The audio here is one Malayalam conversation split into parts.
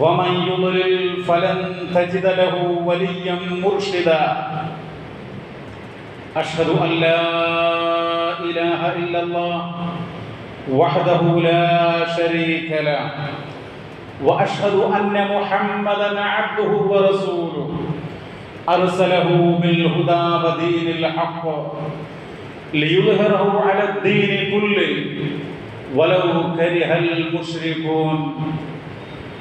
ومن يضلل فلن تجد له وليا مرشدا. أشهد أن لا إله إلا الله وحده لا شريك له وأشهد أن محمدا عبده ورسوله. أرسله بالهدى ودين الحق ليظهره على الدين كله. ولو كره المشركون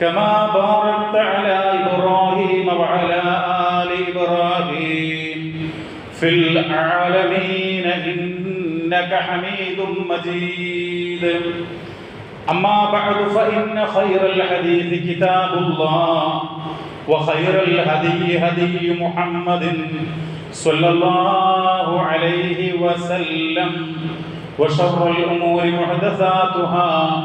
كما باركت على إبراهيم وعلى آل إبراهيم في العالمين إنك حميد مجيد. أما بعد فإن خير الحديث كتاب الله وخير الهدي هدي محمد صلى الله عليه وسلم وشر الأمور محدثاتها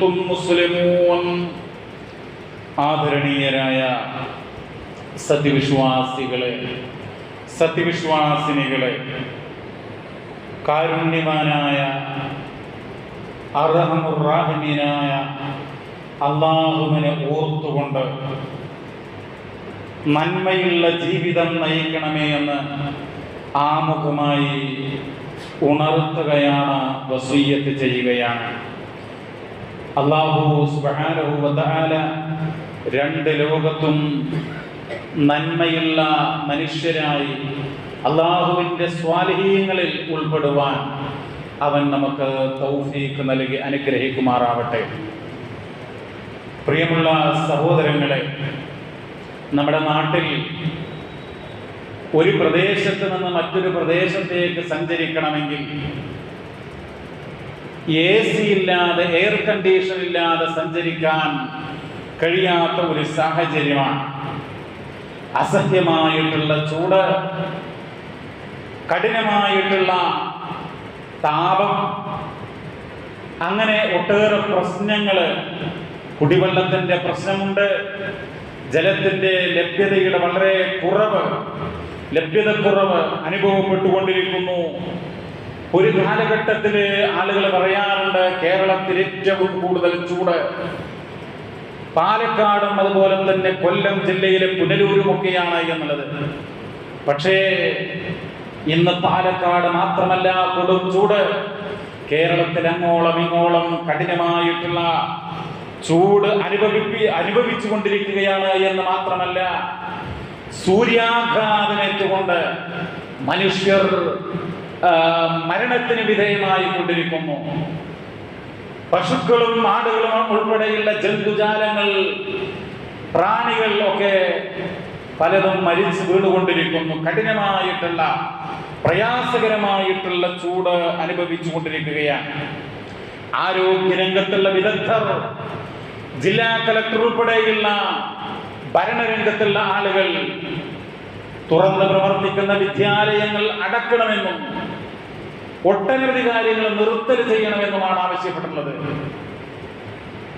കുന്തും മുസ്ലിമൂൻ. ആദരണീയരായ സത്യവിശ്വാസികളെ സത്യവിശ്വാസിനികളെ കാരുണ്യവാനായ അർഹമുറാഹിമീനായ അള്ളാഹുവിനെ ഓർത്തുകൊണ്ട് നന്മയുള്ള ജീവിതം നയിക്കണമേ എന്ന് ആമുഖമായി ഉണർത്തുകയാണ് വസൂയത്ത് ചെയ്യുകയാണ്. അള്ളാഹു രണ്ട് ലോകത്തും നന്മയുള്ള മനുഷ്യരായി അള്ളാഹുവിന്റെ സ്വാലഹീയങ്ങളിൽ ഉൾപ്പെടുവാൻ അവൻ നമുക്ക് തൗഫീഖ് നൽകി അനുഗ്രഹിക്കുമാറാവട്ടെ. പ്രിയമുള്ള സഹോദരങ്ങളെ നമ്മുടെ നാട്ടിൽ ഒരു പ്രദേശത്ത് നിന്ന് മറ്റൊരു പ്രദേശത്തേക്ക് സഞ്ചരിക്കണമെങ്കിൽ എ സി ഇല്ലാതെ എയർ കണ്ടീഷൻ ഇല്ലാതെ സഞ്ചരിക്കാൻ കഴിയാത്ത ഒരു സാഹചര്യമാണ്. അസഹ്യമായിട്ടുള്ള ചൂട് കഠിനമായിട്ടുള്ള താപം അങ്ങനെ ഒട്ടേറെ പ്രശ്നങ്ങൾ കുടിവെള്ളത്തിന്റെ പ്രശ്നമുണ്ട് ജലത്തിന്റെ ലഭ്യതയുടെ വളരെ കുറവ് ലഭ്യതക്കുറവ് അനുഭവപ്പെട്ടുകൊണ്ടിരിക്കുന്നു. ഒരു കാലഘട്ടത്തിൽ ആളുകൾ പറയാറുണ്ട് കേരളത്തിൽ ഏറ്റവും കൂടുതൽ ചൂട്. പാലക്കാടും അതുപോലെ തന്നെ കൊല്ലം ജില്ലയിലെ പുനലൂരുമൊക്കെയാണ് എന്നുള്ളത്. പക്ഷേ ഇന്ന് പാലക്കാട് മാത്രമല്ല കൊടും ചൂട്. കേരളത്തിൽ അങ്ങോളം ഇങ്ങോളം കഠിനമായിട്ടുള്ള ചൂട് അനുഭവിപ്പി അനുഭവിച്ചു കൊണ്ടിരിക്കുകയാണ് എന്ന് മാത്രമല്ല സൂര്യാഘാതമേറ്റുകൊണ്ട് മനുഷ്യർ മരണത്തിന് വിധേയമായി കൊണ്ടിരിക്കുന്നു. പശുക്കളും ആടുകളും ഉൾപ്പെടെയുള്ള ജന്തുജാലങ്ങൾ പ്രാണികൾ ഒക്കെ പലതും മരിച്ചു വീണുകൊണ്ടിരിക്കുന്നു. കഠിനമായിട്ടുള്ള പ്രയാസകരമായിട്ടുള്ള ചൂട് അനുഭവിച്ചു കൊണ്ടിരിക്കുകയാണ്. ആരോഗ്യ രംഗത്തുള്ള വിദഗ്ധർ ജില്ലാ കലക്ടർ ഉൾപ്പെടെയുള്ള ഭരണരംഗത്തുള്ള ആളുകൾ തുറന്ന് പ്രവർത്തിക്കുന്ന വിദ്യാലയങ്ങൾ അടക്കണമെന്നും ഒട്ടനവധി കാര്യങ്ങൾ നിർത്തൽ ചെയ്യണമെന്നുമാണ് ആവശ്യപ്പെട്ടിട്ടുള്ളത്.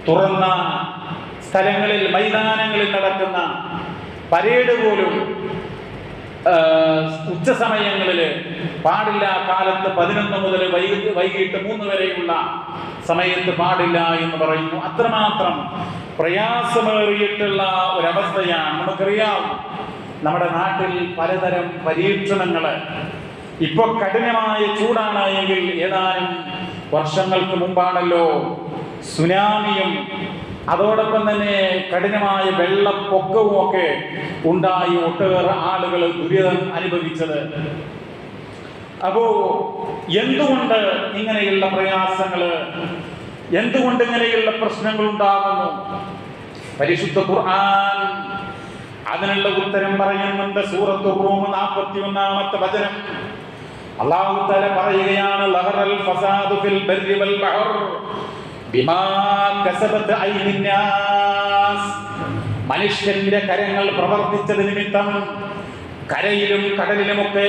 തുറന്ന സ്ഥലങ്ങളിൽ മൈതാനങ്ങളിൽ നടക്കുന്ന പരേഡ് പോലും ഉച്ചസമയങ്ങളിൽ പാടില്ല. കാലത്ത് പതിനൊന്ന് മുതൽ വൈകിട്ട് മൂന്ന് വരെയുള്ള സമയത്ത് പാടില്ല എന്ന് പറയുന്നു. അത്രമാത്രം പ്രയാസമേറിയിട്ടുള്ള ഒരവസ്ഥയാണ്. നമുക്കറിയാം നമ്മുടെ നാട്ടിൽ പലതരം പരീക്ഷണങ്ങൾ ഇപ്പൊ കഠിനമായ ചൂടാണ് എങ്കിൽ ഏതാനും വർഷങ്ങൾക്ക് മുമ്പാണല്ലോ സുനാമിയും അതോടൊപ്പം തന്നെ കഠിനമായ വെള്ളപ്പൊക്കവും ഒക്കെ ഉണ്ടായി ഒട്ടേറെ ആളുകൾ ദുരിതം അനുഭവിച്ചത്. അപ്പോ എന്തുകൊണ്ട് ഇങ്ങനെയുള്ള പ്രയാസങ്ങൾ എന്തുകൊണ്ട് ഇങ്ങനെയുള്ള പ്രശ്നങ്ങൾ ഉണ്ടാകുന്നു? പരിശുദ്ധ ഖുർആൻ അതിനുള്ള ഉത്തരം പറയുന്നുണ്ട്. സൂറത്ത് റൂം നാൽപ്പത്തി ഒന്നാമത്തെ വചനം. അള്ളാഹു പറയുകയാണ് ലഹറൽ ഫസാദു ഫിൽ ബർരി വൽ ബിമാ കസബത് മനുഷ്യന്റെ കരങ്ങൾ പ്രവർത്തിച്ചത് നിമിത്തം കരയിലും കടലിലുമൊക്കെ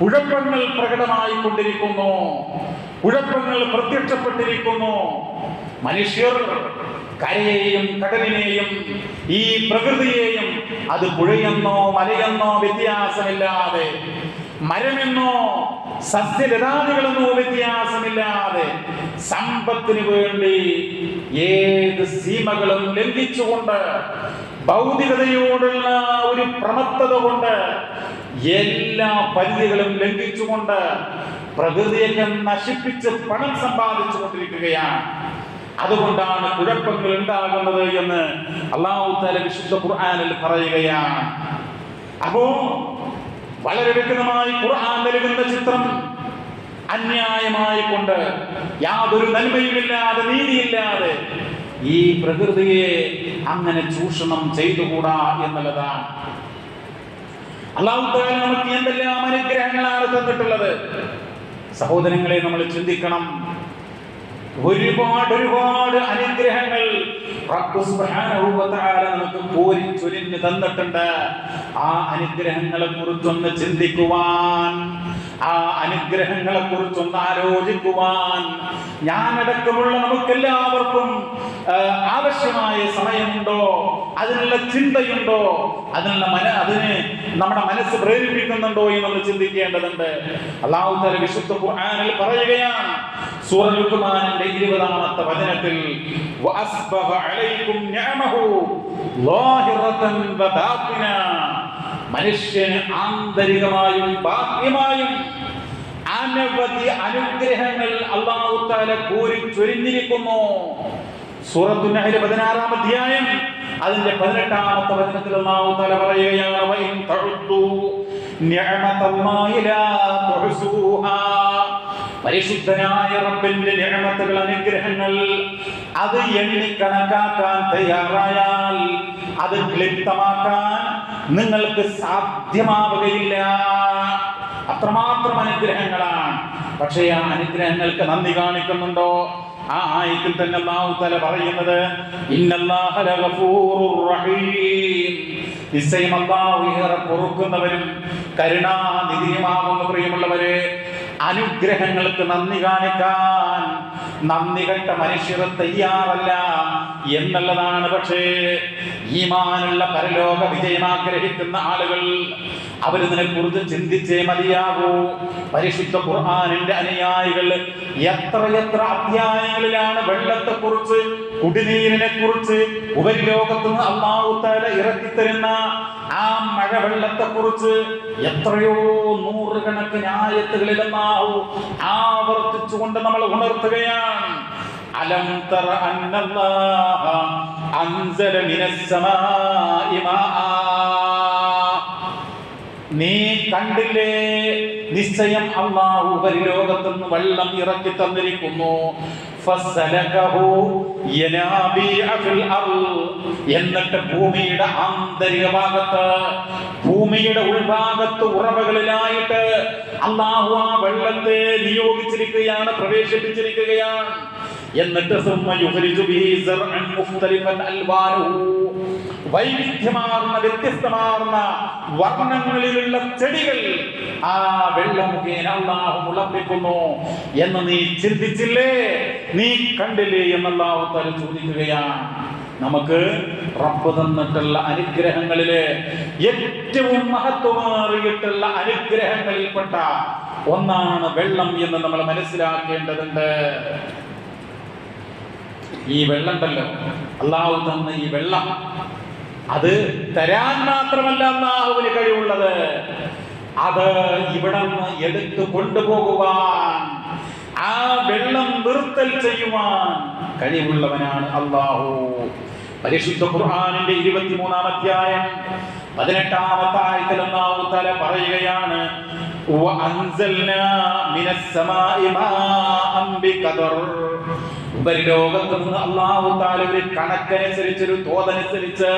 കുഴപ്പങ്ങൾ പ്രകടമായി കൊണ്ടിരിക്കുന്നു കുഴപ്പങ്ങൾ പ്രത്യക്ഷപ്പെട്ടിരിക്കുന്നു. മനുഷ്യർ കരയെയും കടലിനെയും ഈ പ്രകൃതിയെയും അത് പുഴയെന്നോ മലയെന്നോ വ്യത്യാസമില്ലാതെ മരമെന്നോ സസ്യലതാദികളെന്നോ വ്യത്യാസമില്ലാതെ സമ്പത്തിനു വേണ്ടി ഏത് സീമകളും ലംഘിച്ചുകൊണ്ട് ഭൗതികതയോടുള്ള ഒരു പ്രമത്തത കൊണ്ട് എല്ലാ പരിധികളും ലംഘിച്ചുകൊണ്ട് പ്രകൃതിയൊക്കെ നശിപ്പിച്ച് പണം സമ്പാദിച്ചു കൊണ്ടിരിക്കുകയാണ്. അതുകൊണ്ടാണ് കുഴപ്പങ്ങൾ ഉണ്ടാകുന്നത് എന്ന് അള്ളാഹു വിശുദ്ധ ഖുർആനിൽ പറയുകയാണ്. അപ്പോ വളരെ വ്യക്തമായി ഖുർആൻ നൽകുന്ന ചിത്രം അന്യായമായി കൊണ്ട് യാതൊരു നന്മയുമില്ലാതെ നീതിയില്ലാതെ ഈ പ്രകൃതിയെ അങ്ങനെ ചൂഷണം ചെയ്തുകൂടാ എന്നുള്ളതാണ്. അള്ളാഹു നമുക്ക് എന്തെല്ലാം അനുഗ്രഹങ്ങളാണ് തന്നിട്ടുള്ളത്? സഹോദരങ്ങളെ നമ്മൾ ചിന്തിക്കണം. ഒരുപാട് ഒരുപാട് അനുഗ്രഹങ്ങൾ നമുക്ക് പോരി തന്നിട്ടുണ്ട്. ആ അനുഗ്രഹങ്ങളെ കുറിച്ചൊന്ന് ചിന്തിക്കുവാൻ ആ അനുഗ്രഹങ്ങളെ കുറിച്ചൊന്ന് ആലോചിക്കുവാൻ. ഞാനടക്കമുള്ള നമുക്കെല്ലാവർക്കും ആവശ്യമായ സമയമുണ്ടോ? അതിനുള്ള ചിന്തയുണ്ടോ? അതിനുള്ള മന അതിന് നമ്മുടെ മനസ്സ് പ്രേരിപ്പിക്കുന്നുണ്ടോ എന്ന് നമ്മൾ ചിന്തിക്കേണ്ടതുണ്ട്. അള്ളാഹു തല വിശുദ്ധ ഖുർആനിൽ പറയുകയാണ് സൂറ ലുഖ്മാനിന്റെ ഇരുപതാമത്തെ വചനത്തിൽ വഅസ്ബഹ അലൈക്കും നിഅമഹു ളാഹിറതൻ വബാത്തിന മനുഷ്യന് ആന്തരികമായും ബാഹ്യമായും അനവധി അനുഗ്രഹങ്ങൾ അള്ളാഹു തആല കോരി ചൊരിഞ്ഞിരിക്കുന്നു സൂറത്തു നഹ്ൽ പതിനാറാം അധ്യായം അതിന്റെ പതിനെട്ടാമത്തെ വചനത്തിൽ അള്ളാഹു തആല പറയുകയാണ് വൈൻ തഉദ്ദു നിഅമതല്ലാഹി ലാ പരിശുദ്ധനായ റബ്ബിന്റെ നിയമത്തുകൾ അനുഗ്രഹങ്ങൾ അത് എണ്ണി കണക്കാക്കാൻ തയ്യാറായാൽ അത് ക്ലിപ്തമാക്കാൻ നിങ്ങൾക്ക് സാധ്യമാവുകയില്ല. അത്രമാത്രം അനുഗ്രഹങ്ങളാണ്. പക്ഷേ ആ അനുഗ്രഹങ്ങൾക്ക് നന്ദി കാണിക്കുന്നുണ്ടോ? ആ ആയത്തിൽ തന്നെ അല്ലാഹു തആല പറയുന്നത് നിശ്ചയം അല്ലാഹു ഏറെ പൊറുക്കുന്നവരും കരുണാനിധിയുമാകുന്ന പ്രിയമുള്ളവരെ. അനുഗ്രഹങ്ങൾക്ക് നന്ദി കാണിക്കാൻ നന്ദി കെട്ട മനുഷ്യർ തയ്യാറല്ല എന്നുള്ളതാണ് പക്ഷേ ഈമാനുള്ള പരലോക വിജയം ആഗ്രഹിക്കുന്ന ആളുകൾ അവരിതിനെ കുറിച്ച് ചിന്തിച്ചേ മതിയാകൂ. പരിശുദ്ധ ഖുർആാനിന്റെ അനുയായികൾ എത്ര എത്ര അധ്യായങ്ങളിലാണ് വെള്ളത്തെ കുറിച്ച് കുടിനീരിനെ കുറിച്ച് ഉപരിലോകത്ത് നിന്ന് അള്ളാഹുത്താല ഇറക്കിത്തരുന്ന ആ മഴവെള്ളത്തെ കുറിച്ച് എത്രയോ നൂറുകണക്കിന് ആയത്തുകളിൽ അല്ലാഹു ആവർത്തിച്ചുകൊണ്ട് നമ്മൾ ഉണർത്തുകയാണ്. അലം തറ അന്നല്ലാഹ അൻസല മിനസ്സമാഇ മാആ നീ കണ്ടില്ലേ? നിശ്ചയം അള്ളാഹു പരിലോകത്തുനിന്ന് വെള്ളം ഇറക്കി തന്നിരിക്കുന്നു. എന്നിട്ട് ഭൂമിയുടെ ആന്തരിക ഭാഗത്ത് ഭൂമിയുടെ ഉൾഭാഗത്ത് ഉറവകളിലായിട്ട് അള്ളാഹു ആ വെള്ളത്തെ നിയോഗിച്ചിരിക്കുകയാണ് പ്രവേശിപ്പിച്ചിരിക്കുകയാണ്. എന്നിട്ട് വൈവിധ്യമാർന്ന വ്യത്യസ്തമാർന്ന വർണങ്ങളിലുള്ള ചെടികൾ ആ വെള്ളം അള്ളാഹു മുളപ്പിക്കുന്നു എന്ന് നീ ചിന്തിച്ചില്ലേ? നീ കണ്ടില്ലേ എന്ന് തല ചോദിക്കുകയാണ്. നമുക്ക് റബ്ബ് തന്നിട്ടുള്ള അനുഗ്രഹങ്ങളിൽ ഏറ്റവും മഹത്വമേറിയിട്ടുള്ള അനുഗ്രഹങ്ങളിൽപ്പെട്ട ഒന്നാണ് വെള്ളം എന്ന് നമ്മൾ മനസ്സിലാക്കേണ്ടതുണ്ട്. ഈ വെള്ളം ഉണ്ടല്ലോ. അള്ളാഹു തന്ന ഈ വെള്ളം അത് തരാൻ മാത്രമല്ല അള്ളാഹുവിന് കഴിവുള്ളത്. അത് ഇവിടെ എടുത്തു കൊണ്ടുപോകുവാൻ ആ വെള്ളം നിർത്തൽ ചെയ്യുവാൻ കഴിവുള്ളവനാണ് അള്ളാഹു പരിശുദ്ധ ഖുർആാനിന്റെ ഇരുപത്തിമൂന്നാം അധ്യായം പതിനെട്ടാമത്തെ ആയത്തിൽ അള്ളാഹു തല പറയുകയാണ് ഉപരിലോകത്ത് തോതനുസരിച്ച്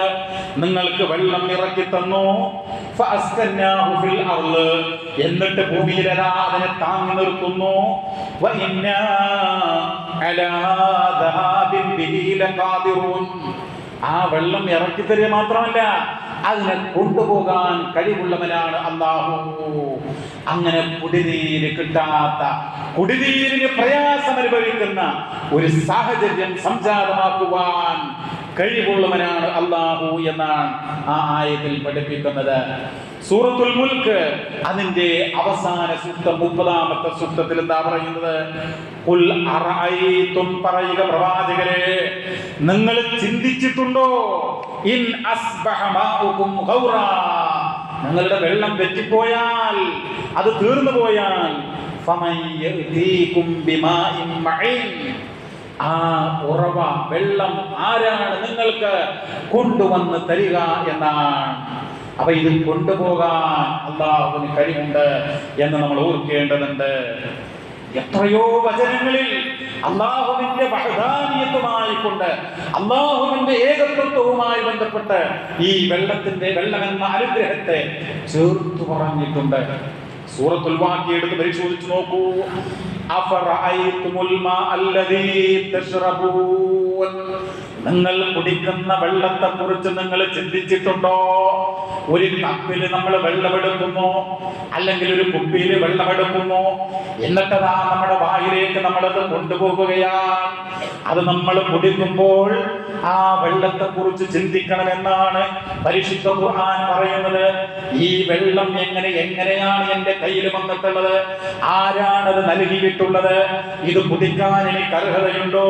നിങ്ങൾക്ക് വെള്ളം ഇറക്കി തന്നു. എന്നിട്ട് ഭൂമിയിൽ അതിനെ താങ്ങി നിർത്തുന്നു. ആ വെള്ളം ഇറക്കി തരിക മാത്രമല്ല അതിനെ കൊണ്ടുപോകാൻ കഴിവുള്ളവനാണ് അള്ളാഹു അങ്ങനെ കുടിനീര് കിട്ടാത്ത കുടിനീരിന് പ്രയാസം അനുഭവിക്കുന്ന ഒരു സാഹചര്യം സംജാതമാക്കുവാൻ കഴിവുള്ളവനാണ് അള്ളാഹു എന്നാണ് ആ ആയത്തിൽ പഠിപ്പിക്കുന്നത്. സൂറത്തുൽ മുൽക്ക് അതിന്റെ അവസാന സൂക്തം മുപ്പതാമത്തെ സൂക്തത്തിൽ എന്താ പറയുന്നത്? "ഖുൽ അറഅയ്തും പറയുക പ്രവാചകരെ നിങ്ങൾ ചിന്തിച്ചിട്ടുണ്ടോ? നിങ്ങളുടെ വെള്ളം വെറ്റിപ്പോയാൽ അത് തീർന്നു പോയാൽ ആ ഉറവ വെള്ളം ആരാണ് നിങ്ങൾക്ക് കൊണ്ടുവന്ന് തരിക എന്നാണ്. അപ്പൊ ഇത് കൊണ്ടുപോകാൻ അള്ളാഹുവിന് കഴിവുണ്ട് എന്ന് നമ്മൾ ഓർക്കേണ്ടതുണ്ട്. എത്രയോ വചനങ്ങളിൽ അള്ളാഹുവിന്റെ വഹദാനിയത്വമായി കൊണ്ട് അള്ളാഹുവിന്റെ ഏകത്വത്വവുമായി ബന്ധപ്പെട്ട് ഈ വെള്ളത്തിന്റെ വെള്ളമെന്ന അനുഗ്രഹത്തെ ചേർത്തു പറഞ്ഞിട്ടുണ്ട്. സൂറത്തുൽ എടുത്ത് പരിശോധിച്ചു നോക്കൂ. നിങ്ങൾ കുടിക്കുന്ന വെള്ളത്തെ കുറിച്ച് നിങ്ങൾ ചിന്തിച്ചിട്ടുണ്ടോ? ഒരു കപ്പിൽ നമ്മൾ വെള്ളമെടുക്കുന്നു അല്ലെങ്കിൽ ഒരു കുപ്പിയിൽ വെള്ളമെടുക്കുന്നു എന്നിട്ടതാ നമ്മുടെ വായിലേക്ക് നമ്മളത് കൊണ്ടുപോകുകയാണ് അത് നമ്മൾ കുടിക്കുമ്പോൾ ആ വെള്ളത്തെ കുറിച്ച് ചിന്തിക്കണം എന്നാണ് പരിശുദ്ധ ഖുർആൻ പറയുന്നത്. ഈ വെള്ളം എങ്ങനെ എങ്ങനെയാണ് എന്റെ കയ്യിൽ വന്നിട്ടുള്ളത്? ആരാണത് നൽകിയിട്ടുള്ളത്? ഇത് കുടിക്കാൻ എനിക്ക് അർഹതയുണ്ടോ?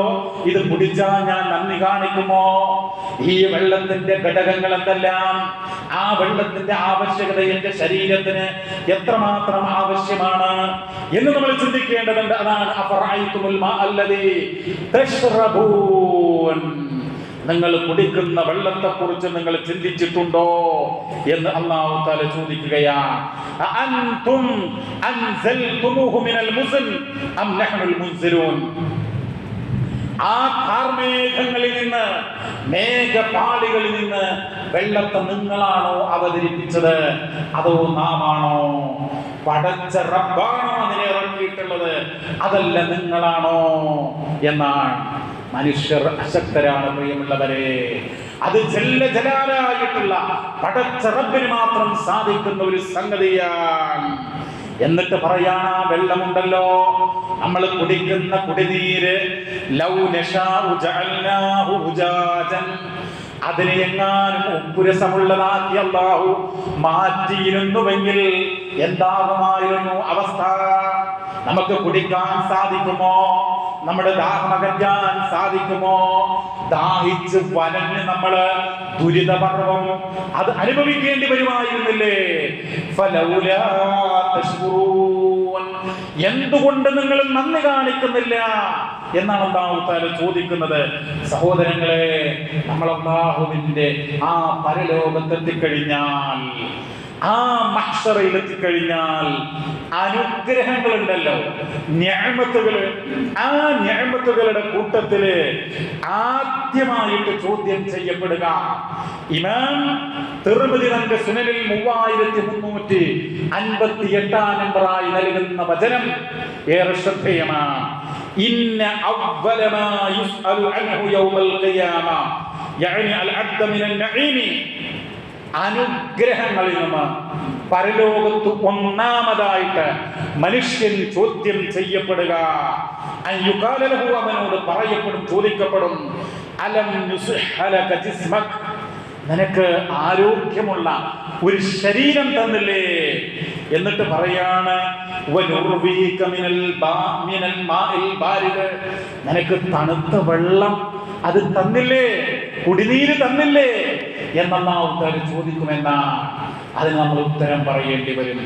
ഇത് കുടിച്ചാൽ ഞാൻ നന്ദി കാണിക്കുമോ? ഈ വെള്ളത്തിന്റെ ഘടകങ്ങൾ എന്തെല്ലാം? ആ വെള്ളത്തിന്റെ ആവശ്യകത എന്റെ ശരീരത്തിന് എത്രമാത്രം ആവശ്യമാണ് എന്ന് നമ്മൾ ചിന്തിക്കേണ്ടതുണ്ട്. അതാണ് അഫറഅയ്തുമുൽ മാ അല്ലദീ തശ്റബൂൻ നിങ്ങൾ കുടിക്കുന്ന വെള്ളത്തെക്കുറിച്ച് നിങ്ങൾ ചിന്തിച്ചിട്ടുണ്ടോ എന്ന് അള്ളാഹു താല ചോദിക്കുകയാണ് ആ കാർമേഘങ്ങളിൽ നിന്ന് മേഘപാളികളിൽ നിന്ന് വെള്ളത്തെ നിങ്ങളാണോ അവതരിപ്പിച്ചത്? അതോ നാമാണോ? പടച്ച റബ്ബാണോ അതിനെ ഇറക്കിയിട്ടുള്ളത്? അതല്ല നിങ്ങളാണോ? എന്നാണ്. മനുഷ്യർ അശക്തരാണ് പ്രിയമുള്ളവരെ അത് ജല്ല ജലാലായിട്ടുള്ള പടച്ചറപ്പിന് മാത്രം സാധിക്കുന്ന ഒരു സംഗതിയാണ്. എന്നിട്ട് പറയാണ് ആ വെള്ളമുണ്ടല്ലോ. നമ്മൾ കുടിക്കുന്ന കുടിനീര് ലൗ അതിനെ എങ്ങാനും ഉപ്പുരസമുള്ളതാക്കി അല്ലാഹു മാറ്റിയിരുന്നുവെങ്കിൽ എന്താകുമായിരുന്നു അവസ്ഥ? നമുക്ക് കുടിക്കാൻ സാധിക്കുമോ? നമ്മുടെ ദാഹമകറ്റാൻ സാധിക്കുമോ? ദാഹിച്ച് വലഞ്ഞ് നമ്മൾ ദുരിതപർവം അത് അനുഭവിക്കേണ്ടി വരുമായിരുന്നില്ലേ. എന്തുകൊണ്ട് നിങ്ങൾ നന്ദി കാണിക്കുന്നില്ല? എന്നാണ് അള്ളാഹുത്താല ചോദിക്കുന്നത്. സഹോദരങ്ങളെ നമ്മൾ അള്ളാഹുവിന്റെ ആ പരലോകത്തെത്തിക്കഴിഞ്ഞാൽ ആ മഹ്സറയിലെത്തി കഴിഞ്ഞാൽ അനുഗ്രഹങ്ങൾ ഉണ്ടല്ലോ ഞാമത്തുകൾ ആ ഞാമത്തുകളുടെ കൂട്ടത്തിൽ ആദ്യമായിട്ട് ചോദ്യം ചെയ്യപ്പെടുക. ഇമാം തിരുമതി തന്റെ സുനലിൽ മൂവായിരത്തി മുന്നൂറ്റി അൻപത്തി എട്ടാം നമ്പറായി നൽകുന്ന വചനം ഏറെ ശ്രദ്ധേയമാണ് ഇന്ന അവ്വല മാ യുസ്അലു അൻഹു യൗമൽ ഖിയാമ. യഅനി അൽ അബ്ദ മിനൻ നഈമി. അനുഗ്രഹങ്ങളിൽ നിന്ന് പരലോകത്ത് ഒന്നാമതായിട്ട് മനുഷ്യൻ ചോദ്യം ചെയ്യപ്പെടുക. അവനോട് പറയപ്പെടും ചോദിക്കപ്പെടും അലം നിനക്ക് ആരോഗ്യമുള്ള ഒരു ശരീരം തന്നില്ലേ? എന്നിട്ട് പറയാണ്. നിനക്ക് തണുത്ത വെള്ളം അത് തന്നില്ലേ? കുടിനീര് തന്നില്ലേ? എന്നല്ലാവുകാർ ചോദിക്കുമെന്നാണ്. അതിന് നമ്മൾ ഉത്തരം പറയേണ്ടി വരും.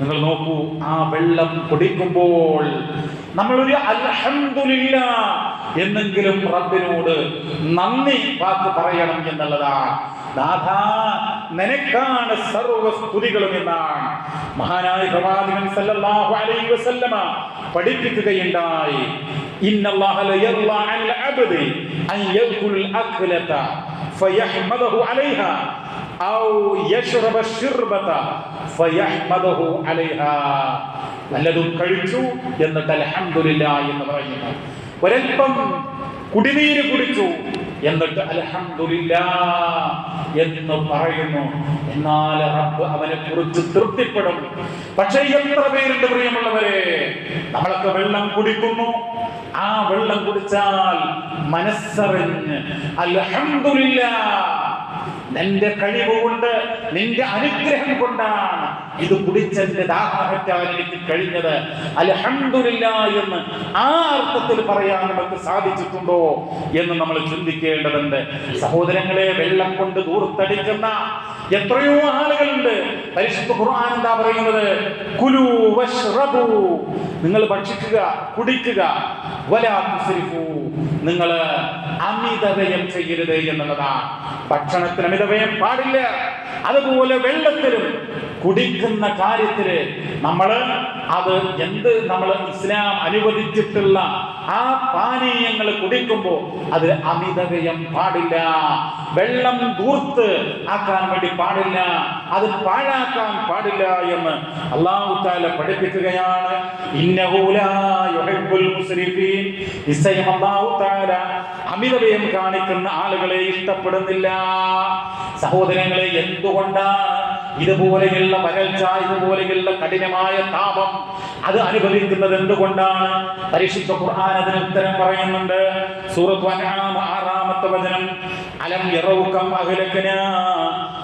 നിങ്ങൾ നോക്കൂ ആ വെള്ളം കുടിക്കുമ്പോൾ നമ്മളൊരു അൽഹംദുലില്ല എന്നെങ്കിലും റബ്ബിനോട് നന്ദി വാക്ക് പറയണം എന്നുള്ളതാണ്. നാഥാ നിനക്കാണ് സർവ സ്തുതികളും എന്നാണ്. മഹാനായ പ്രവാചകൻ സല്ലല്ലാഹു അലൈഹി വസല്ലമ പഠിപ്പിക്കുകയുണ്ടായി. ഇന്നല്ലാഹ ലയർള അനിൽ അബ്ദി അൻ യഅ്കുൽ അക്ലത ഫയഹ്മദഹു അലൈഹാ ഔ യശ്റബ ശിർബത ഫയഹ്മദഹു അലൈഹാ വല്ലതും കഴിച്ചു എന്നിട്ട് അൽഹംദുലില്ലാ എന്ന് പറയുന്നു. ഒരൽപ്പം കുടിനീര് കുടിച്ചു. എന്നിട്ട് അൽഹംദുലില്ലാ എന്ന് പറയുന്നു. എന്നാൽ റബ്ബ് അവനെ കുറിച്ച് തൃപ്തിപ്പെടും പക്ഷേ എത്ര പേരുണ്ട് പ്രിയമുള്ളവരെ? നമ്മളൊക്കെ വെള്ളം കുടിക്കുന്നു. ആ വെള്ളം കുടിച്ചാൽ മനസ്സറിഞ്ഞ് അൽഹംദുലില്ലാ നിന്റെ കഴിവ് കൊണ്ട് നിന്റെ അനുഗ്രഹം കൊണ്ടാണ് ഇത് കുടിച്ചതിന്റെ ദാഹമറ്റാൻ എനിക്ക് കഴിഞ്ഞത്. അൽഹംദുലില്ല എന്ന് ആ അർത്ഥത്തിൽ പറയാൻ നമുക്ക് സാധിച്ചിട്ടുണ്ടോ എന്ന് നമ്മൾ ചിന്തിക്കേണ്ടതുണ്ട്. സഹോദരങ്ങളെ വെള്ളം കൊണ്ട് ദൂർത്തടിക്കുന്ന എത്രയോ ആളുകളുണ്ട്. പരിശുദ്ധ ഖുർആൻ എന്താ പറയുന്നത്? കുലു വശ്റബു നിങ്ങൾ ഭക്ഷിക്കുക കുടിക്കുക. വലാ നിങ്ങൾ അമിതവ്യയം ചെയ്യരുത് എന്നുള്ളതാണ്. ഭക്ഷണത്തിന് അമിതവ്യയം പാടില്ല. അതുപോലെ വെള്ളത്തിലും കുടിക്കുന്ന കാര്യത്തിൽ നമ്മൾ അത് എന്ത് നമ്മൾ ഇസ്ലാം അനുവദിച്ചിട്ടുള്ള ആ പാനീയങ്ങൾ കുടിക്കുമ്പോൾ അത് അമിതകയം പാടില്ല. വെള്ളം ദൂർത്ത് ആക്കാൻ വേണ്ടി പാടില്ല. അത് പാഴാക്കാൻ പാടില്ല എന്ന് അള്ളാഹു താല പഠിപ്പിക്കുകയാണ്. അമിതവയം കാണിക്കുന്ന ആളുകളെ ഇഷ്ടപ്പെടുന്നില്ല. സഹോദരങ്ങളെ എന്തുകൊണ്ടാണ് ഇതുപോലെയുള്ള വരൾച്ച ഇതുപോലെയുള്ള കഠിനമായ താപം അത് അനുഭവിക്കുന്നത് എന്തുകൊണ്ടാണ്? പരിശുദ്ധ ഖുർആൻ അതിന് ഉത്തരം പറയുന്നുണ്ട്. സൂറത്ത് അൻആം ആറാമത്തെ വചനം. അലം യറൗകം അഹ്ലകനാ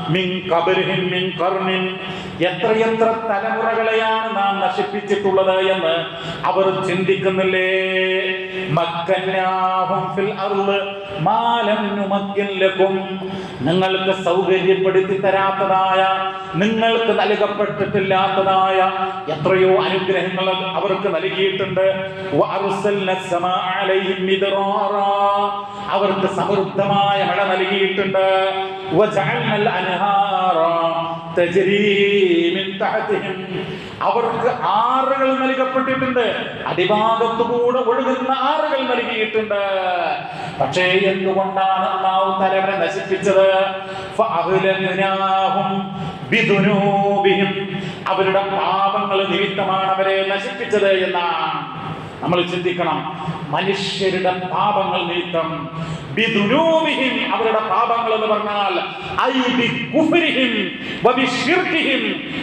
മിൻ ഖബരിഹിം മിൻ ഖർനിൻ എത്രയെത്ര തലമുറകളെയാണ് നാം നശിപ്പിച്ചിട്ടുള്ളത് എന്ന് അവർ ചിന്തിക്കുന്നില്ലേ? മക്കന്നാഹും ഫിൽ അർൾ നിങ്ങൾക്ക് സൗകര്യപ്പെടുത്തി തരാത്തതായ നിങ്ങൾക്ക് നൽകപ്പെട്ടിട്ടില്ലാത്തതായ എത്രയോ അനുഗ്രഹങ്ങൾ അവർക്ക് നൽകിയിട്ടുണ്ട്. അവർക്ക് സമൃദ്ധമായ മഴ നൽകിയിട്ടുണ്ട്. അൻഹാറ. തജ്രീ മിൻ. അവർക്ക് ആറുകൾ നൽകപ്പെട്ടിട്ടുണ്ട് അടിഭാഗത്തുകൂടെ ഒഴുകുന്ന ആറുകൾ നൽകിയിട്ടുണ്ട് പക്ഷേ എന്തുകൊണ്ടാണ് അള്ളാഹു തലവനെ നശിപ്പിച്ചത്. അവരുടെ പാപങ്ങൾ നിമിത്തമാണ് അവരെ നശിപ്പിച്ചത് എന്നാണ് നമ്മൾ ചിന്തിക്കണം മനുഷ്യരുടെ പാപങ്ങൾ നിമിത്തം. അവരുടെ പാപങ്ങൾ എന്ന് പറഞ്ഞാൽ.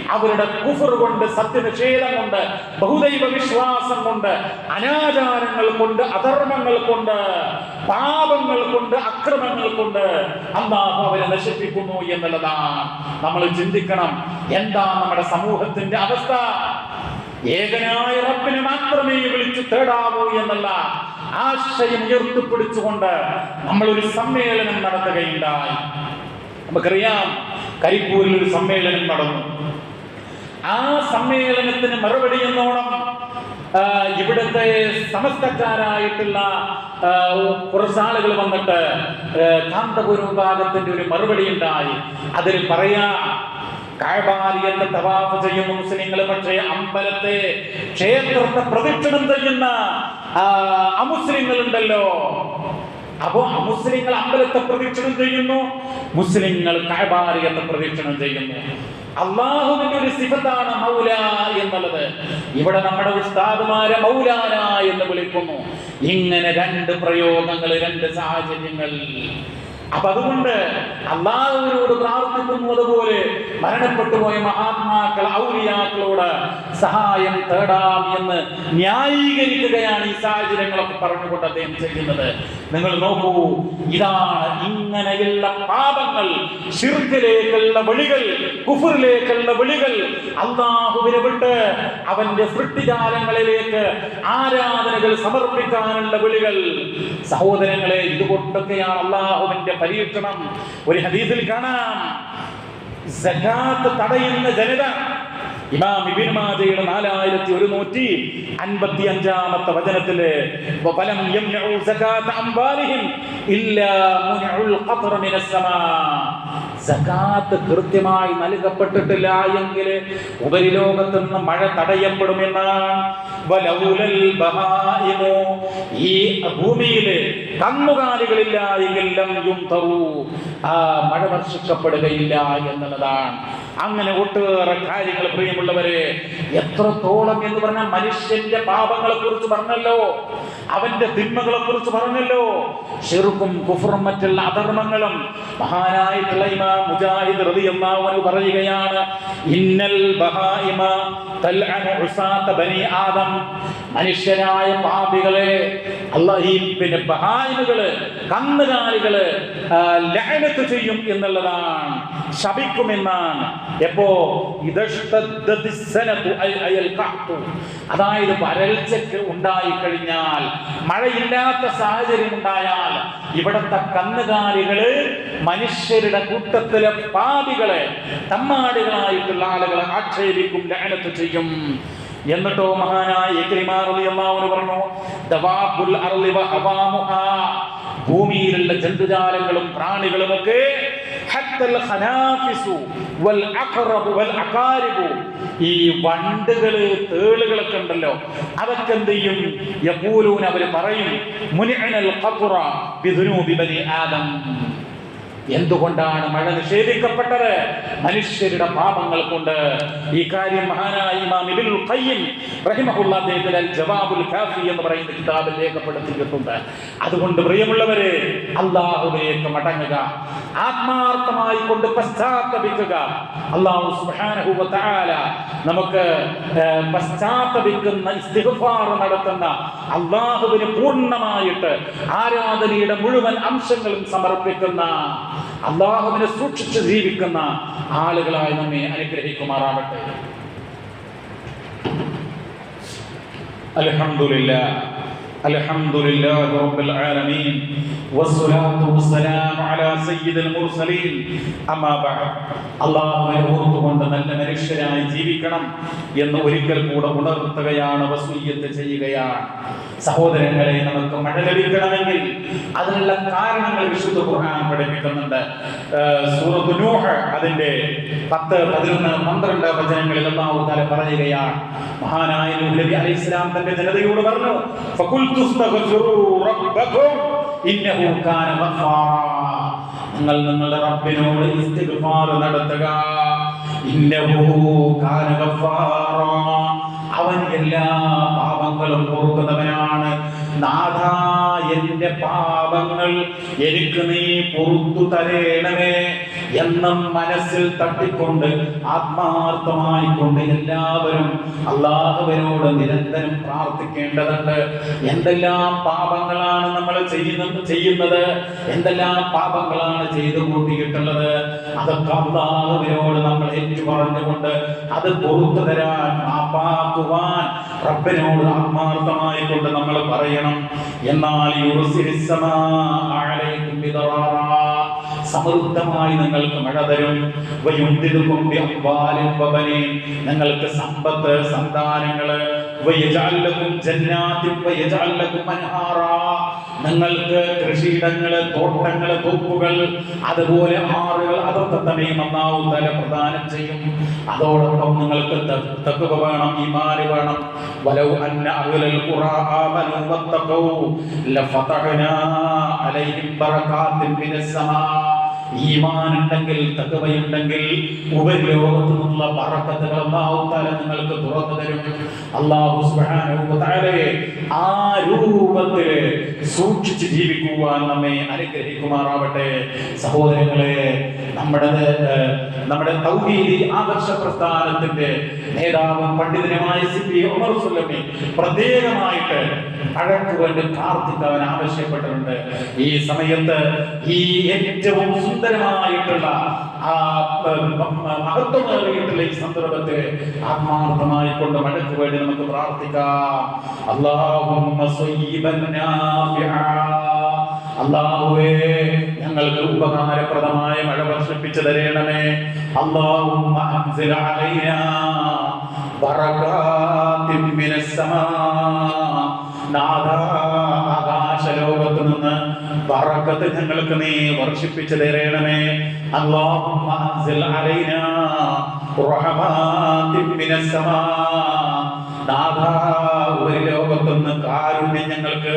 അവരുടെ കുഫർ കൊണ്ട് സത്യനിഷേധം കൊണ്ട് ബഹുദൈവ വിശ്വാസം കൊണ്ട് അനാചാരങ്ങൾ കൊണ്ട് അധർമ്മങ്ങൾ കൊണ്ട് പാപങ്ങൾ കൊണ്ട് അക്രമങ്ങൾ കൊണ്ട് അള്ളാഹു അവരെ നശിപ്പിക്കുന്നു എന്നുള്ളതാണ് നമ്മൾ ചിന്തിക്കണം എന്താ നമ്മുടെ സമൂഹത്തിന്റെ അവസ്ഥ ഏകനായ റബ്ബിനെ മാത്രമേ വിളിച്ചു തേടാവൂ എന്നുള്ള ആശയം ഉയർത്തിപ്പിടിച്ചുകൊണ്ട് നമ്മൾ ഒരു സമ്മേളനം നടത്തുകയുണ്ടായി. നമുക്കറിയാം കരിപ്പൂരിൽ ഒരു സമ്മേളനം നടന്നു. ആ സമ്മേളനത്തിന് മറുപടി എന്നോണം ഇവിടുത്തെ സമസ്തക്കാരായിട്ടുള്ള കുറച്ചാളുകൾ വന്നിട്ട് കാന്തപുരം വിഭാഗത്തിന്റെ ഒരു മറുപടി ഉണ്ടായി. അതിൽ പറയാ കാഴ്ബാലിയത്തെ തവാഫ് ചെയ്യുന്ന മുസ്ലിങ്ങൾ പക്ഷേ അമ്പലത്തെ ക്ഷേത്രത്തെ പ്രദക്ഷിണം ചെയ്യുന്ന അമുസ്ലിങ്ങളുണ്ടല്ലോ. അപ്പോ അമുസ്ലിങ്ങൾ അമ്പലത്തെ പ്രദക്ഷിണം ചെയ്യുന്നു. മുസ്ലിങ്ങൾ കാഴ്ബാലിയത്തെ പ്രദക്ഷിണം ചെയ്യുന്നു. അള്ളാഹുവിന്റെ ഒരു സിഫത്താണ് മൗല എന്നുള്ളത്. ഇവിടെ നമ്മുടെ ഉസ്താദുമാരെ മൗലാന എന്ന് വിളിക്കുന്നു. ഇങ്ങനെ രണ്ട് പ്രയോഗങ്ങൾ രണ്ട് സാഹചര്യങ്ങൾ. അപ്പൊ അതുകൊണ്ട് അള്ളാഹുവിനോട് പ്രാർത്ഥിക്കുന്നത് പോലെ മരണപ്പെട്ടു പോയ മഹാത്മാക്കൾ ഔലിയാക്കളോട് സഹായം തേടാം എന്ന് ന്യായീകരിക്കുകയാണ് ഈ സാഹചര്യങ്ങളൊക്കെ പറഞ്ഞുകൊണ്ട് അദ്ദേഹം ചെയ്യുന്നത്. നിങ്ങൾ നോക്കൂ ഇതാണ് ഇങ്ങനെയുള്ള പാപങ്ങൾ ശിർഖിലേക്കുള്ള വിളികൾ കുഫറിലേക്കുള്ള വിളികൾ അള്ളാഹുവിനെ വിട്ട് അവന്റെ സൃഷ്ടിജാലങ്ങളിലേക്ക് ആരാധനകൾ സമർപ്പിക്കാനുള്ള വിളികൾ. സഹോദരങ്ങളെ ഇതുകൊണ്ടൊക്കെയാണ് അള്ളാഹുവിന്റെ പരീക്ഷണം ഒരു ഹദീസിൽ കാണാം. സകാത്ത് തടയുന്ന ജനത. ഇമാം ഇബിൻ മാജയുടെ നാലായിരത്തി ഒരുന്നൂറ്റി അൻപത്തി അഞ്ചാമത്തെ വചനത്തിൽ വലം യംനഉ സകാത അംബാലിഹിം ഇല്ലാ മുനഉൽ ഖത്റ മിനസ് സകാത്ത് കൃത്യമായി നൽകപ്പെട്ടിട്ടില്ല എങ്കിൽ ഉപരിലോകത്ത് നിന്ന് മഴ തടയപ്പെടുമെന്നാണ്. ഈ ഭൂമിയിലെ കന്നുകാലികളില്ല എങ്കിൽ ലം ആ മഴ വർഷിക്കപ്പെടുകയില്ല എന്നുള്ളതാണ്. അങ്ങനെ ഒട്ടേറെ കാര്യങ്ങൾ പ്രിയമുള്ളവരെ എത്രത്തോളം എന്ന് പറഞ്ഞാൽ മനുഷ്യന്റെ പാപങ്ങളെ കുറിച്ച് പറഞ്ഞല്ലോ. അവന്റെ തിന്മകളെ കുറിച്ച് പറഞ്ഞല്ലോ. ഷെറുക്കും കുഫറും മറ്റുള്ള അധർമ്മങ്ങളും മഹാനായിട്ടുള്ള ഇമാം മുജാഹിദ് റളിയല്ലാഹു പറയുകയാണ് ഇന്നൽ ബഹായിമ തൽഅനു ഉസാത ബനി ആദം. മനുഷ്യരായ പാപികളെ ഈ പിന്നെ ബഹായിമുകൾ കന്നുകാലികൾ ലഹനത്ത് ചെയ്യും എന്നുള്ളതാണ്. ശപിക്കുമെന്നാണ്. എപ്പോ? അതായത് വരൾച്ചയ്ക്ക് ഉണ്ടായി കഴിഞ്ഞാൽ മഴയില്ലാത്ത സാഹചര്യം ഉണ്ടായാൽ ഇവിടത്തെ കന്നുകാലികൾ മനുഷ്യരുടെ കൂട്ടത്തിലെ പാപികളെ തമ്മാടികളായിട്ടുള്ള ആളുകളെ ആക്ഷേപിക്കും ലഹനത്ത് ചെയ്യും. എന്നിട്ടോ മഹാനായ പറഞ്ഞു ദവാബുൽ ഭൂമിയിലുള്ള ജന്തുജാലങ്ങളും പ്രാണികളുമൊക്കെ ഈ വണ്ടുകൾ തേളുകളൊക്കെ ഉണ്ടല്ലോ അതൊക്കെ എന്ത് ചെയ്യും? യഖൂലൂന അവർ പറയും മുനിഅനൽ ഖത്റ ബിദുനൂബി ബനി ആദം. എന്തുകൊണ്ടാണ് മഴ നിഷേധിക്കപ്പെട്ടത്? മനുഷ്യരുടെ പാപങ്ങൾ കൊണ്ട്. ഈ കാര്യം മഹാനായ ഇമാം ഖയ്യിം റഹിമഹുള്ള അദ്ദേഹത്തിന്റെ ജവാബുൽ കാഫി എന്ന് പറയുന്ന കിതാബിൽ രേഖപ്പെടുത്തിയിട്ടുണ്ട്. അതുകൊണ്ട് പ്രിയമുള്ളവരെ അള്ളാഹുവിലേക്ക് മടങ്ങുക ആത്മാർത്ഥമായി കൊണ്ട് പശ്ചാത്തപിക്കുക. അള്ളാഹു സുബ്ഹാനഹു വ തആല നമുക്ക് പശ്ചാത്തപിക്കുന്ന ഇസ്തിഗ്ഫാർ നടത്തുന്ന അള്ളാഹുവിന് പൂർണമായിട്ട് ആരാധനയുടെ മുഴുവൻ അംശങ്ങളും സമർപ്പിക്കുന്ന അള്ളാഹുവിനെ സൂക്ഷിച്ച് ജീവിക്കുന്ന ആളുകളായി നമ്മെ അനുഗ്രഹിക്കുമാറാവട്ടെ. അലഹമുല്ല الحمد لله رب العالمين والصلاة والسلام على سيد المرسلين أما بعد അള്ളാഹുവിനെ ഓർത്തുകൊണ്ട് നല്ല മനുഷ്യരായി ജീവിക്കണം എന്ന് ഒരിക്കൽ കൂടെ ഉണർത്തുകയാണ് വസൂയത്ത് ചെയ്യുകയാണ് സഹോദരങ്ങളെ നമുക്ക് മഴ ലഭിക്കണമെങ്കിൽ അതിനുള്ള കാരണങ്ങൾ വിശുദ്ധ ഖുർആൻ പഠിപ്പിക്കുന്നുണ്ട് ഏഹ് സൂറത്ത് നൂഹ് അതിന്റെ പത്ത് പതിനൊന്ന് പന്ത്രണ്ട് വചനങ്ങളിൽ അള്ളാഹു താല പറയുകയാണ് മഹാനായ നൂഹ് നബി അലൈഹി സ്വലാം തന്റെ ജനതയോട് പറഞ്ഞു നിങ്ങൾ നിങ്ങളുടെ റബ്ബിനോട് ഇസ്തിഗ്ഫാർ നടത്തുക. അവൻ എല്ലാ പാപങ്ങളും പൊറുക്കുന്നവനാണ്. നാഥ എന്റെ പാപങ്ങൾ എനിക്ക് നീ പൊറത്തു തരേണമേ. എന്നും മനസ്സിൽ തട്ടിക്കൊണ്ട് ആത്മാർത്ഥമായി കൊണ്ട് എല്ലാവരും അള്ളാഹുവിനോട് നിരന്തരം പ്രാർത്ഥിക്കേണ്ടതുണ്ട്. എന്തെല്ലാം പാപങ്ങളാണ് നമ്മൾ ചെയ്യുന്നത് ചെയ്യുന്നത്? എന്തെല്ലാം പാപങ്ങളാണ് ചെയ്തു കൂട്ടിയിട്ടുള്ളത്? അതൊക്കെ അള്ളാഹുവിനോട് നമ്മൾ ഏറ്റു പറഞ്ഞുകൊണ്ട് അത് പൊറത്തു തരാൻ മാപ്പാക്കുവാൻ റബ്ബിനോട് ആത്മാർത്ഥമായി കൊണ്ട് നമ്മൾ പറയണം. എന്നാൽ യുർസിലിസ്സമാ അലൈക്കും ബിദറാറാ. സമൃദ്ധമായി നിങ്ങൾക്ക് മഴ തരും. നിങ്ങൾക്ക് സമ്പത്ത് സന്താനങ്ങൾ. നിങ്ങൾക്ക് കൃഷിയിടങ്ങൾ തോട്ടങ്ങൾ തോപ്പുകൾ അതുപോലെ ആറുകൾ അതൊക്കെ തന്നെ നന്നാവും തല പ്രദാനം ചെയ്യും. അതോടൊപ്പം നിങ്ങൾക്ക് തക്കുക വേണം മാറി വേണം. വലവ് അന്ന അകലൽ ഖുറാ ലഫതഹ്നാ അലൈഹിം ബറകാത്തിൻ മിനസ് ഉണ്ടെങ്കിൽ തകവയുണ്ടെങ്കിൽ ഉപരിലോകത്തു നിന്നുള്ള പറക്കത്തുകൾ അള്ളാഹുത്താല നിങ്ങൾക്ക് തുറന്നു തരും. അള്ളാഹു സുബ്ഹാനഹു വ ആ രൂപത്തിൽ സൂക്ഷിച്ച് ജീവിക്കുവാൻ നമ്മെ അനുഗ്രഹിക്കുമാറാവട്ടെ. സഹോദരങ്ങളെ നമ്മുടെ നമ്മുടെ ആദർശ പ്രസ്ഥാനത്തിന്റെ നേതാവും പണ്ഡിതനുമായ സി പി ഉമർ സുല്ലമി പ്രത്യേകമായിട്ട് അഴക്കുവാൻ വേണ്ടി പ്രാർത്ഥിക്കാൻ ആവശ്യപ്പെട്ടിട്ടുണ്ട്. ഈ സമയത്ത് ഈ ഏറ്റവും സുന്ദരമായിട്ടുള്ള ആ മഹത്വമേറിയിട്ടുള്ള ഈ സന്ദർഭത്തിൽ ആത്മാർത്ഥമായി കൊണ്ട് മഴയ്ക്ക് വേണ്ടി നമുക്ക് പ്രാർത്ഥിക്കാം. നാഫിആ അള്ളാഹുവേ ഞങ്ങൾക്ക് ഉപകാരപ്രദമായ മഴ വർഷിപ്പിച്ചു തരേണമേ. നാദാ ആകാശലോകത്ത് നിന്ന് ബറക്കത്ത് ഞങ്ങൾക്ക് നീ വർഷിപ്പിച്ചു തരേണമേ. അള്ളാഹുമ്മ നാഥ ഒരു ലോകത്തുനിന്ന് കാരുണ്യം ഞങ്ങൾക്ക്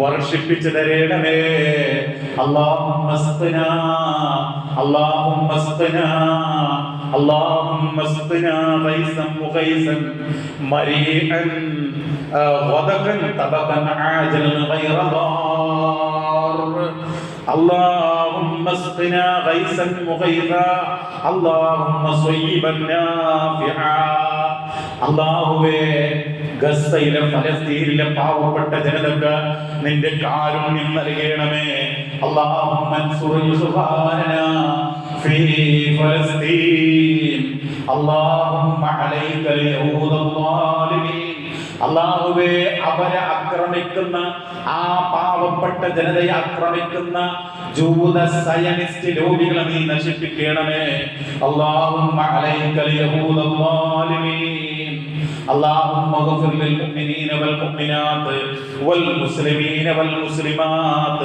വർഷിപ്പിച്ചു തരേണമേ. അള്ളാഹുമ്മസ്തന അള്ളാഹുമ്മസ്തന അള്ളാഹുമ്മസ്തന اللهم اسقنا غيثا مغيثا اللهم صيبا نافعا അള്ളാഹുവേ ഗസയിലെ ഫലസ്തീനിലെ പാവപ്പെട്ട ജനതക്ക് നിന്റെ കാരുണ്യം നൽകണമേ അള്ളാഹുമ്മ അള്ളാഹുവെ അവരെ ആക്രമിക്കുന്ന ആ പാവപ്പെട്ട ജനതയെ ആക്രമിക്കുന്ന ജൂത സയനിസ്റ്റ് ലോബികളെ നീ നശിപ്പിക്കണമേ. അള്ളാഹു അലൈക്കൽ യഹൂദ اللهم اغفر للمؤمنين والمؤمنات والمسلمين والمسلمات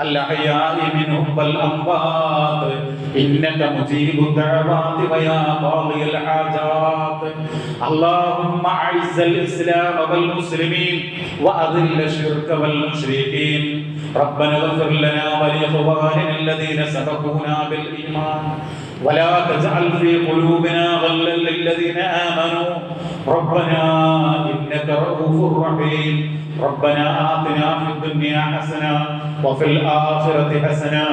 الأحياء منهم والأموات. إنك مجيب الدعوات ويا قاضي الحاجات. اللهم أعز الإسلام والمسلمين وأذل الشرك والمشركين. ربنا اغفر لنا ولإخواننا الذين سبقونا بالإيمان. ولا تجعل في قلوبنا غلا للذين آمنوا. ربنا إنك رؤوف رحيم. ربنا آتنا في الدنيا حسنة وفي الآخرة حسنة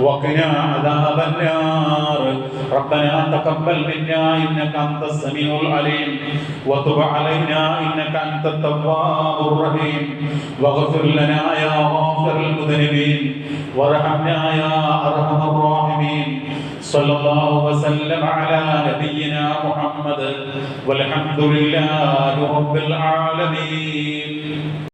وقنا عذاب النار. ربنا تقبل منا إنك أنت السميع العليم. وتب علينا إنك أنت التواب الرحيم. واغفر لنا يا غافر المذنبين. وارحمنا يا أرحم الراحمين. صلى الله وسلم على نبينا محمد والحمد لله رب العالمين